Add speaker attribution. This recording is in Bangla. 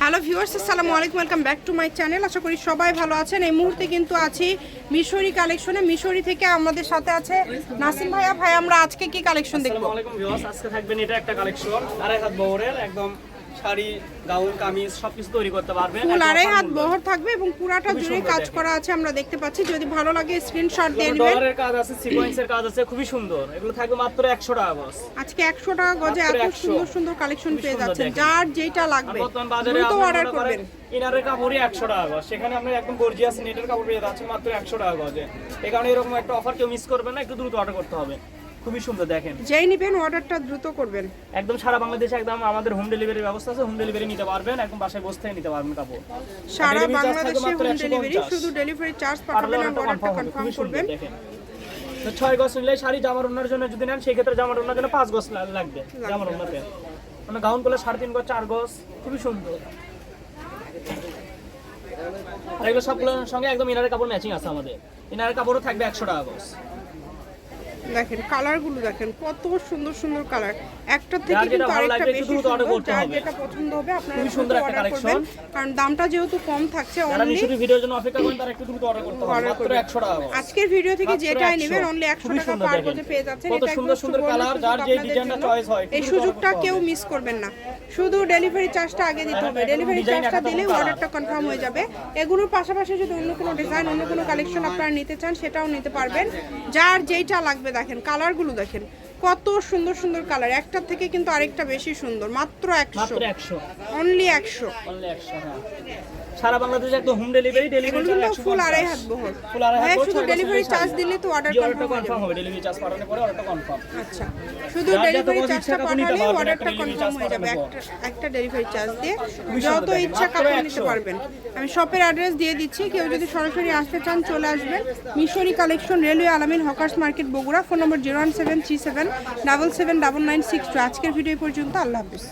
Speaker 1: হ্যালো ভিউয়ার্স আসসালামু আলাইকুম welcome back to my channel আশা করি সবাই ভালো আছেন। এই মুহূর্তে কিন্তু আছি মিশরি কালেকশনে মিশরি থেকে আমাদের সাথে আছে নাসিম ভাইয়া। ভাই আমরা আজকে কি কালেকশন দেখব?
Speaker 2: আসসালামু আলাইকুম ভিউয়ার্স আজকে থাকবেন এটা একটা কালেকশন আড়াই হাত বহরের একদম শাড়ি গাউন কামিজ সবকিছু তৈরি করতে পারবেন
Speaker 1: ফুল আড়াই হাত বহর থাকবে এবং পুরাটা জুড়ে কাজ করা আছে আমরা দেখতে পাচ্ছি। যদি ভালো লাগে স্ক্রিনশট দিয়ে নেবেন।
Speaker 2: ডলারের কাজ আছে সিকোয়েন্সের কাজ আছে খুবই সুন্দর। এগুলো থাকবে মাত্র 100 টাকা বস
Speaker 1: আজকে একশো টাকা গজে এত সুন্দর সুন্দর কালেকশন পেয়ে যাচ্ছেন। যার যেটা লাগবে
Speaker 2: বর্তমান বাজারে
Speaker 1: অর্ডার করবেন।
Speaker 2: ইনারের কাপড়ই 100 টাকা গজ। সেখানে আপনি একদম গর্জিয়াস নেটের কাপড় পেয়ে যাচ্ছেন মাত্র 100 টাকা গজে। এই কারণে এরকম একটা অফার কেউ মিস করবেন না একটু দ্রুত অর্ডার করতে হবে। খুবই সুন্দর দেখেন।
Speaker 1: যেই নেবেন অর্ডারটা দ্রুত করবেন।
Speaker 2: একদম সারা বাংলাদেশে একদম আমাদের হোম ডেলিভারির ব্যবস্থা আছে হোম ডেলিভারি নিতে পারবেন একদম বাসায় বসে নিতে পারবেন কাপড়।
Speaker 1: সারা বাংলাদেশে হোম ডেলিভারি শুধু ডেলিভারি চার্জ পাঠাবেন
Speaker 2: অর্ডারটা কনফার্ম
Speaker 1: করবেন।
Speaker 2: তো ছয় গজ নিলে শাড়ি জামার ওনার জন্য যদি নেন সেই ক্ষেত্রে জামার ওনার জন্য পাঁচ গজ লাগবে জামার ওনাতে। মানে গাউন করলে সাড়ে তিন গজ চার গজ খুবই সুন্দর। আর এগুলো সবগুলোর সঙ্গে একদম ইনারের কাপড় ম্যাচিং আছে আমাদের। ইনারের কাপড়ও থাকবে একশো টাকা গজ।
Speaker 1: দেখেন কালারগুলো দেখেন কত সুন্দর সুন্দর কালার একটা থেকে কিন্তু আরেকটা বেশি সুন্দর
Speaker 2: করতে
Speaker 1: যার যেটা পছন্দ হবে আপনারা
Speaker 2: খুবই সুন্দর একটা।
Speaker 1: করবেন। কারণ দামটা যেহেতু কম থাকছে অনলি
Speaker 2: মিশুরি ভিডিওর জন্য অপেক্ষা করেন তারা একটু দ্রুত অর্ডার করতে হবে। মাত্র
Speaker 1: করবেন।
Speaker 2: একশো টাকা
Speaker 1: আজকের ভিডিও থেকে যেটাই নেবেন অনলি একশো
Speaker 2: খুবই
Speaker 1: টাকা পার। গজে পেয়ে যাচ্ছেন।
Speaker 2: কত
Speaker 1: এটা
Speaker 2: সুন্দর সুন্দর কালার, যার যে ডিজাইনটা চয়েস হয়,
Speaker 1: এই সুযোগটা কেউ মিস করবেন না। শুধু ডেলিভারি চার্জটা আগে দিতে হবে। ডেলিভারি চার্জটা দিলেই অর্ডারটা কনফার্ম হয়ে যাবে। এগুলোর পাশাপাশি যদি অন্য কোনো ডিজাইন অন্য কোনো কালেকশন আপনারা নিতে চান সেটাও নিতে পারবেন। যার যেইটা লাগবে দেখেন কালারগুলো দেখেন কত সুন্দর সুন্দর কালার। একটার থেকে কিন্তু আরেকটা বেশি সুন্দর মাত্র একশো।
Speaker 2: একশো।
Speaker 1: অনলি একশো।
Speaker 2: হ্যাঁ। সারা বাংলাদেশে একদম হোম ডেলিভারি ডেলিভারি
Speaker 1: কিন্তু ফুল আড়াই হাত বহর।
Speaker 2: ফুল আড়াই হাত
Speaker 1: হ্যাঁ শুধু ডেলিভারি চার্জ দিলে তো অর্ডার কনফার্ম
Speaker 2: হবে ডেলিভারি চার্জ পাঠানোর পরে অর্ডারটা কনফার্ম
Speaker 1: আচ্ছা শুধু ডেলিভারি চার্জটা
Speaker 2: পারবেন,
Speaker 1: অর্ডারটা কনফার্ম হয়ে যাবে। একটা একটা ডেলিভারি চার্জ দিয়ে যত ইচ্ছা কাপড় নিতে পারবেন। আমি শপের অ্যাড্রেস দিয়ে দিচ্ছি কেউ যদি সরাসরি আসতে চান চলে আসবেন। Mishri collection railway Alamin hawkers market Bogura phone number zero one seven three seven double seven double nine six two. আজকের ভিডিও পর্যন্ত। আল্লাহ হাফিজ।